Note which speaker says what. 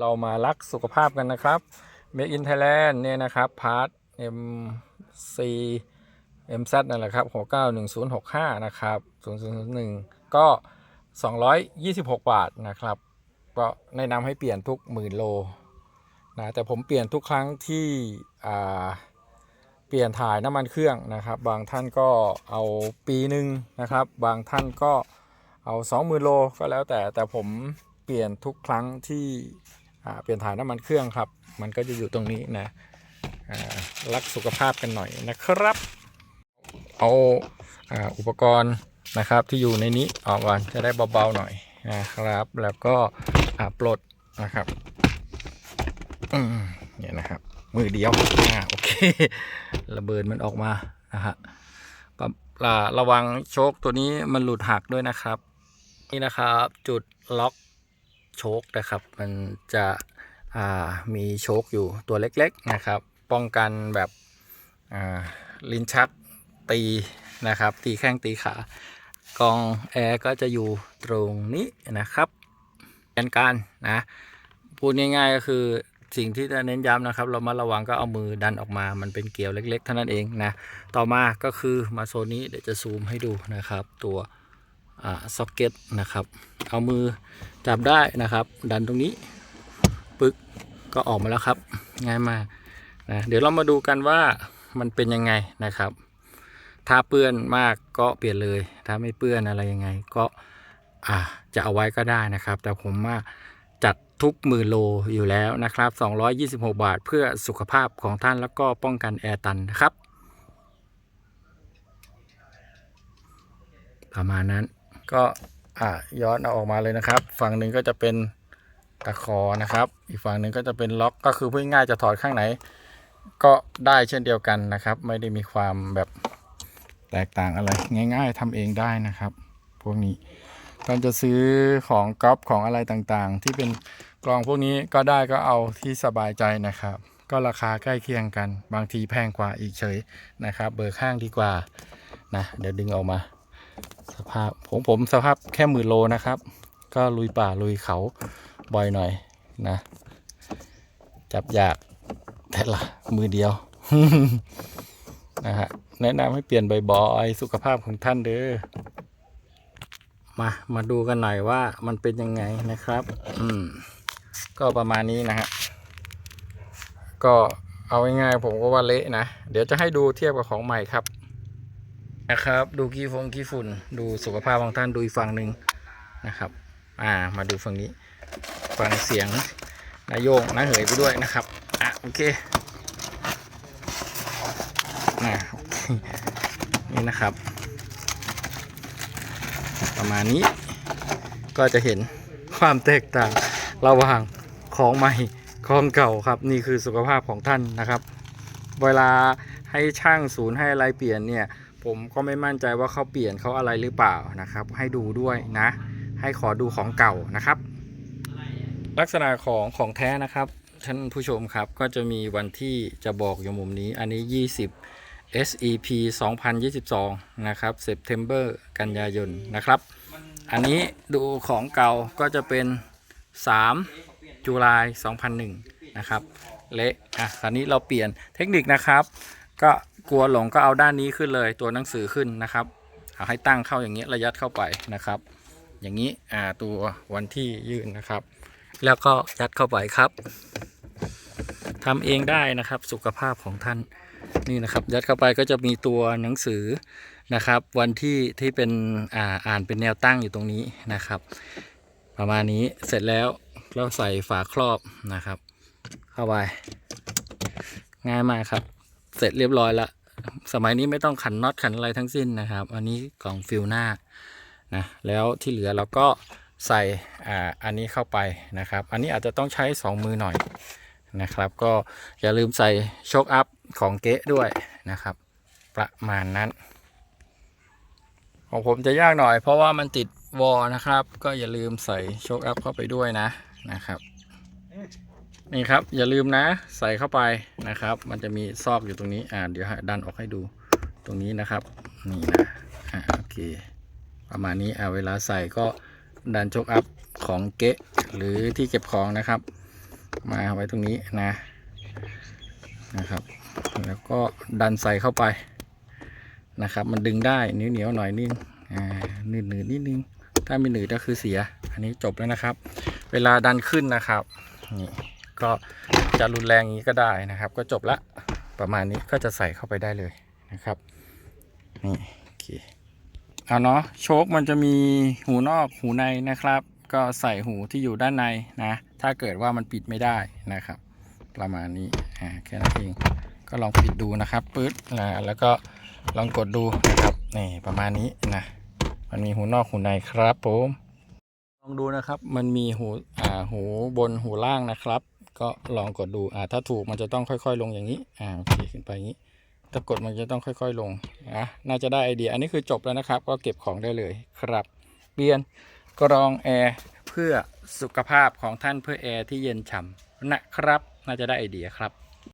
Speaker 1: เรามารักสุขภาพกันนะครับ Make in Thailand เนี่ยนะครับพาร์ท MC MZ นั่นแหละครับ691065 นะครับ0001 ก็ 226 บาทนะครับ ก็แนะนำให้เปลี่ยนทุกหมื่นโลนะแต่ผมเปลี่ยนทุกครั้งที่เปลี่ยนถ่ายน้ำมันเครื่องนะครับ บางท่านก็เอาปีหนึ่งนะครับ บางท่านก็เอา 20,000 โลก็แล้วแต่แต่ผมเปลี่ยนทุกครั้งที่ เปลี่ยนถ่ายน้ำมันเครื่องครับ มันก็จะอยู่ตรงนี้นะรักสุขภาพกันหน่อยนะครับ เอาอุปกรณ์นะครับที่อยู่ในนี้ออกก่อนจะได้เบาๆหน่อยนะครับ แล้วก็ปลดนะครับเนี่ยนะครับมือเดียวอ่าโอเคระเบิดมันออกมานะฮะปรับอ่าระวังโชคตัวนี้มันหลุดหักด้วยนะครับ นี่นะครับจุดล็อก โชคนะครับ มันจะมีโชคอยู่ตัวเล็กๆนะครับ ป้องกันแบบลิ้นชักตีนะครับ ตีแข้งตีขากองแอร์ก็จะอยู่ตรงนี้นะครับเป็นการนะพูดง่ายๆก็คือสิ่งที่จะเน้นย้ำนะครับ เรามาระวังก็เอามือดันออกมา มันเป็นเกลียวเล็กๆเท่านั้นเองนะ ต่อมาก็คือมาโซนนี้เดี๋ยวจะซูมให้ดูนะครับ ตัว ซ็อกเก็ตนะครับ เอามือจับได้นะครับ ดันตรงนี้ปึ๊กก็ออกมาแล้วครับ ง่ายมากนะเดี๋ยวเรามาดูกันว่ามันเป็นยังไงนะครับ ถ้าเปื้อนมากก็เปลี่ยนเลย ถ้าไม่เปื้อนอะไรยังไง ก็อ่าจะเอาไว้ก็ได้นะครับ แต่ผมว่าจัดทุกหมื่นโลอยู่แล้วนะครับ 226 บาทเพื่อสุขภาพของท่านแล้วก็ป้องกันแอร์ตันนะครับ ประมาณนั้น ก็อ่าย้อนเอาออกมาเลยนะครับ ฝั่งหนึ่งก็จะเป็นตะขอนะครับ อีกฝั่งหนึ่งก็จะเป็นล็อกก็คือพูดง่ายจะถอดข้างไหน ก็ได้เช่นเดียวกันนะครับ ไม่ได้มีความแบบแตกต่างอะไร ง่าย ๆทำเองได้นะครับ พวกนี้ตอนจะซื้อของก๊อปของอะไรต่างๆ ที่เป็นกล่องพวกนี้ก็ได้ก็เอาที่สบายใจนะครับ ก็ราคาใกล้เคียงกัน บางทีแพงกว่าอีกเฉยนะครับ เบอร์ข้างดีกว่านะเดี๋ยวดึงออกมา สภาพผมผมสภาพแค่หมื่นโลนะครับ ก็ลุยป่าลุยเขาบ่อยหน่อยนะ จับยากแต่ละมือเดียวนะฮะแนะนำให้เปลี่ยนบ่อยๆสุขภาพของท่านเด้อมามาดูกันหน่อยว่ามันเป็นยังไงนะครับ อืม ก็ประมาณนี้นะฮะก็เอาง่ายๆผมก็ว่าเละนะ เดี๋ยวจะให้ดูเทียบกับของใหม่ครับ นะครับ ดูขี้ฟงขี้ฝุ่น ดูสุขภาพของท่านดูอีกฝั่งหนึ่งนะครับ อ่า มาดูฝั่งนี้ฟังเสียงนายโยงนาเหยไปด้วยนะครับ อะโอเคนะนี่นะครับ ประมาณนี้ก็จะเห็นความแตกต่างระหว่างของใหม่ของเก่าครับ นี่คือสุขภาพของท่านนะครับ เวลาให้ช่างศูนย์ให้อะไรเปลี่ยนเนี่ย ผมก็ไม่มั่นใจว่าเขาเปลี่ยนเขาอะไรหรือเปล่านะครับ ให้ดูด้วยนะ ให้ขอดูของเก่านะครับ ลักษณะของของแท้นะครับท่านผู้ชมครับก็จะมีวันที่จะบอกอยู่มุมนี้อันนี้ 20 SEP 2022 นะครับ September กันยายนนะครับ อันนี้ดูของเก่าก็จะเป็น 3 จุลาย 2001 นะครับ เละอะคราวนี้เราเปลี่ยนเทคนิคนะครับ ก็ กลัวหลงก็เอาด้านนี้ขึ้นเลยตัวหนังสือขึ้นนะครับ เอาให้ตั้งเข้าอย่างนี้ระยัดเข้าไปนะครับ อย่างนี้อ่าตัววันที่ยื่นนะครับ แล้วก็ยัดเข้าไปครับทำเองได้นะครับสุขภาพของท่านนี่นะครับ ยัดเข้าไปก็จะมีตัวหนังสือนะครับ วันที่ที่เป็นอ่าอ่านเป็นแนวตั้งอยู่ตรงนี้นะครับ ประมาณนี้เสร็จแล้วเราใส่ฝาครอบนะครับ เข้าไปง่ายมากครับ เสร็จเรียบร้อยละ สมัยนี้ไม่ต้องขันน็อตขันอะไรทั้งสิ้นนะครับ อันนี้กล่องฟิลหน้านะแล้วที่เหลือเราก็ใส่อ่าอันนี้เข้าไปนะครับ อันนี้อาจจะต้องใช้ 2 มือหน่อยนะครับ ก็อย่าลืมใส่โชคอัพของเก๊ด้วยนะครับ ประมาณนั้นของผมจะยากหน่อยเพราะว่ามันติดวอนะครับ ก็อย่าลืมใส่โชคอัพเข้าไปด้วยนะนะครับ นี่ครับ อย่าลืมนะ ใส่เข้าไปนะครับ มันจะมีซอกอยู่ตรงนี้ อ่าเดี๋ยวดันออกให้ดูตรงนี้นะครับ นี่นะอ่าโอเค ประมาณนี้อ่าเวลาใส่ก็ดันโชคอัพของเก๊ะหรือที่เก็บของนะครับ มาไว้ตรงนี้นะนะครับ แล้วก็ดันใส่เข้าไปนะครับ มันดึงได้เหนียวเหนียวหน่อยนึงอ่าหนืดหนืดนิดนึงถ้าไม่หนืดก็คือเสีย อันนี้จบแล้วนะครับ เวลาดันขึ้นนะครับนี่ ก็จะรุนแรงอย่างนี้ก็ได้นะครับ ก็จบละประมาณนี้ก็จะใส่เข้าไปได้เลยนะครับนี่โอเคเอาเนาะโชคมันจะมีหูนอกหูในนะครับ ก็ใส่หูที่อยู่ด้านในนะ ถ้าเกิดว่ามันปิดไม่ได้นะครับ ประมาณนี้อ่าแค่นั้นเองก็ลองปิดดูนะครับปึ๊ดนะแล้วก็ลองกดดูนะครับนี่ประมาณนี้นะมันมีหูนอกหูในครับผมลองดูนะครับ มันมีหูอ่าหูบนหูล่างนะครับ ก็ลองกดดูอ่าถ้าถูกมันจะต้องค่อย ๆ ลงอย่างนี้อ่าโอเคขึ้นไปอย่างนี้ถ้ากดมันจะต้องค่อย ๆ ลงอะน่าจะได้ไอเดีย อันนี้คือจบแล้วนะครับ ก็เก็บของได้เลยครับ เปลี่ยนกรองแอร์เพื่อสุขภาพของท่านเพื่อแอร์ที่เย็นฉ่ำนะครับ น่าจะได้ไอเดียครับ